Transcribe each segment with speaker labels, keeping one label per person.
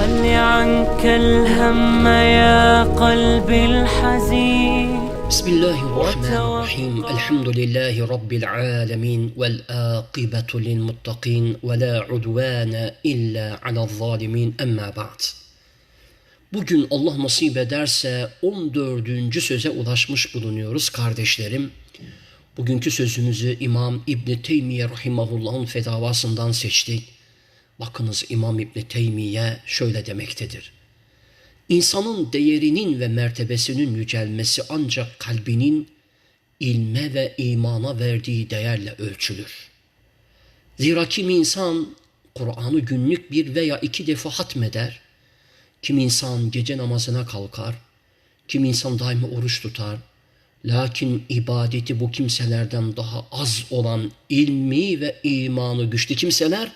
Speaker 1: خل عنك الهم يا قلبي الحزين
Speaker 2: بسم الله الرحمن الرحيم الحمد لله رب العالمين والآقبة للمتقين ولا عدوان إلا على الظالمين أما بعد Bugün Allah nasip ederse 14. söze ulaşmış bulunuyoruz kardeşlerim. Bugünkü sözümüzü İmam İbn Teymiye rahimahullah'ın fetavasından seçtik. Bakınız İmam İbn Teymiye şöyle demektedir. İnsanın değerinin ve mertebesinin yücelmesi ancak kalbinin ilme ve imana verdiği değerle ölçülür. Zira kim insan Kur'an'ı günlük bir veya iki defa hatmeder, kim insan gece namazına kalkar, kim insan daimi oruç tutar, lakin ibadeti bu kimselerden daha az olan ilmi ve imanı güçlü kimseler,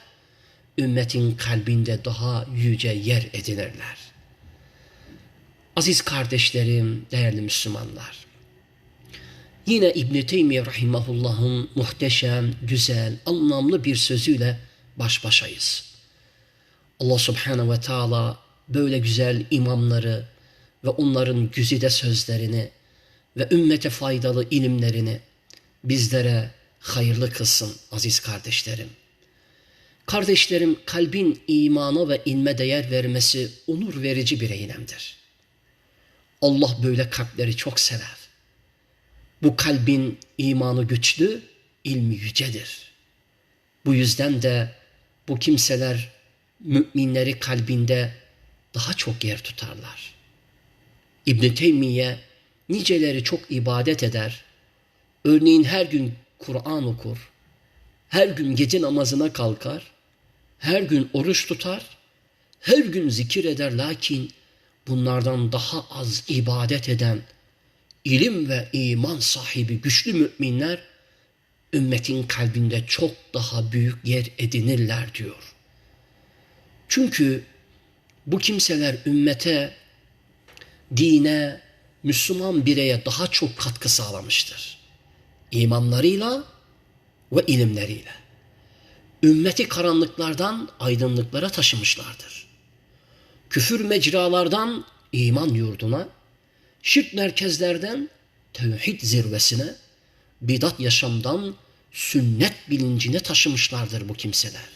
Speaker 2: ümmetin kalbinde daha yüce yer edinirler. Aziz kardeşlerim, değerli Müslümanlar. Yine İbn-i Teymiye Rahimahullah'ın muhteşem, güzel, anlamlı bir sözüyle baş başayız. Allah Subhanahu ve Teala böyle güzel imamları ve onların güzide sözlerini ve ümmete faydalı ilimlerini bizlere hayırlı kılsın aziz kardeşlerim. Kardeşlerim kalbin imana ve ilme değer vermesi onur verici bir eylemdir. Allah böyle kalpleri çok sever. Bu kalbin imanı güçlü, ilmi yücedir. Bu yüzden de bu kimseler müminleri kalbinde daha çok yer tutarlar. İbn Teymiye niceleri çok ibadet eder. Örneğin her gün Kur'an okur. Her gün gece namazına kalkar. Her gün oruç tutar. Her gün zikir eder lakin bunlardan daha az ibadet eden ilim ve iman sahibi güçlü müminler ümmetin kalbinde çok daha büyük yer edinirler diyor. Çünkü bu kimseler ümmete, dine, Müslüman bireye daha çok katkı sağlamıştır. İmanlarıyla ve ilimleriyle. Ümmeti karanlıklardan aydınlıklara taşımışlardır. Küfür mecralardan iman yurduna, şirk merkezlerden tevhid zirvesine, bidat yaşamdan sünnet bilincine taşımışlardır bu kimseler.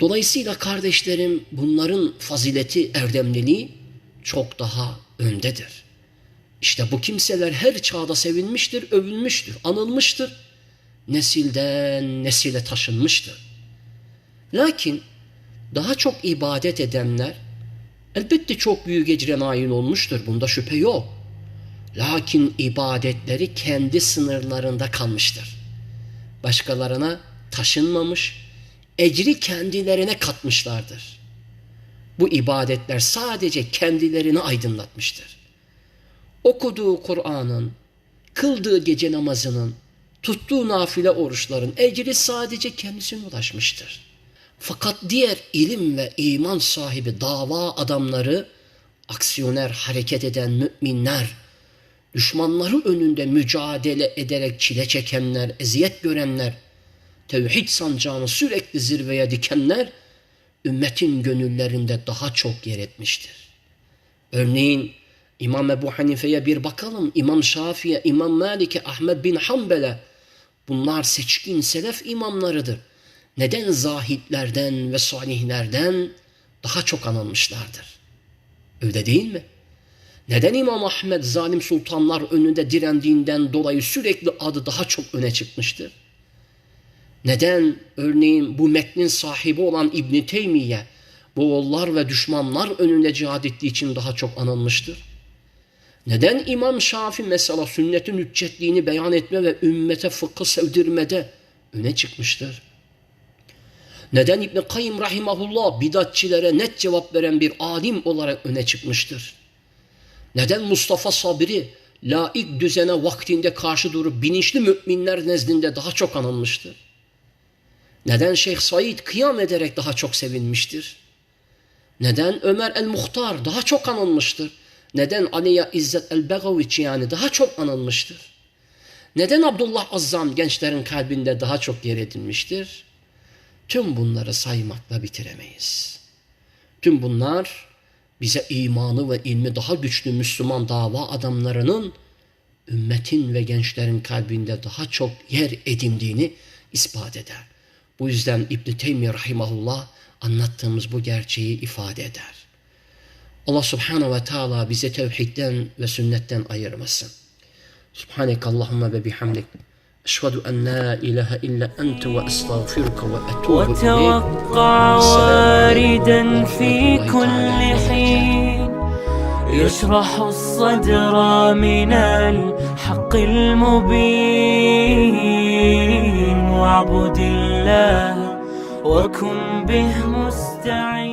Speaker 2: Dolayısıyla kardeşlerim bunların fazileti, erdemliliği çok daha öndedir. İşte bu kimseler her çağda sevilmiştir, övülmüştür, anılmıştır. Nesilden nesile taşınmıştır. Lakin daha çok ibadet edenler elbette çok büyük ecre nail olmuştur. Bunda şüphe yok. Lakin ibadetleri kendi sınırlarında kalmıştır. Başkalarına taşınmamış, ecri kendilerine katmışlardır. Bu ibadetler sadece kendilerini aydınlatmıştır. Okuduğu Kur'an'ın, kıldığı gece namazının, tuttuğu nafile oruçların ecri sadece kendisine ulaşmıştır. Fakat diğer ilim ve iman sahibi dava adamları, aksiyoner hareket eden müminler, düşmanları önünde mücadele ederek çile çekenler, eziyet görenler, tevhid sancağını sürekli zirveye dikenler, ümmetin gönüllerinde daha çok yer etmiştir. Örneğin İmam Ebu Hanife'ye bir bakalım, İmam Şafi'ye, İmam Malik'e, Ahmet bin Hanbel'e. Bunlar seçkin selef imamlarıdır. Neden zahitlerden ve salihlerden daha çok anılmışlardır? Öyle değil mi? Neden İmam Ahmet zalim sultanlar önünde direndiğinden dolayı sürekli adı daha çok öne çıkmıştır? Neden örneğin bu metnin sahibi olan İbn Teymiye Moğollar ve düşmanlar önünde cihad ettiği için daha çok anılmıştır? Neden İmam Şafi mesela sünnetin hüccetliğini beyan etme ve ümmete fıkıh sevdirmede öne çıkmıştır? Neden İbn Kayyim rahimahullah bidatçilere net cevap veren bir alim olarak öne çıkmıştır? Neden Mustafa Sabri laik düzene vaktinde karşı durup bilinçli müminler nezdinde daha çok anılmıştır? Neden Şeyh Said kıyam ederek daha çok sevinmiştir? Neden Ömer el-Muhtar daha çok anılmıştır? Neden Aliye İzzet el-Begaviç yani daha çok anılmıştır? Neden Abdullah Azzam gençlerin kalbinde daha çok yer edinmiştir? Tüm bunları saymakla bitiremeyiz. Tüm bunlar bize imanı ve ilmi daha güçlü Müslüman dava adamlarının ümmetin ve gençlerin kalbinde daha çok yer edindiğini ispat eder. Bu yüzden İbn Teymiye rahimahullah anlattığımız bu gerçeği ifade eder. Allah subhanahu ve taala bize tevhidden ve sünnetten ayırmasın. Subhaneke Allahümme ve bihamdik. La ilahe illa ente ve estağfiruka ve etubu ileyk.
Speaker 1: وتوقع واردا في كل حين يشرح الصدر من الحق المبين واعبد الله وكن به مستعين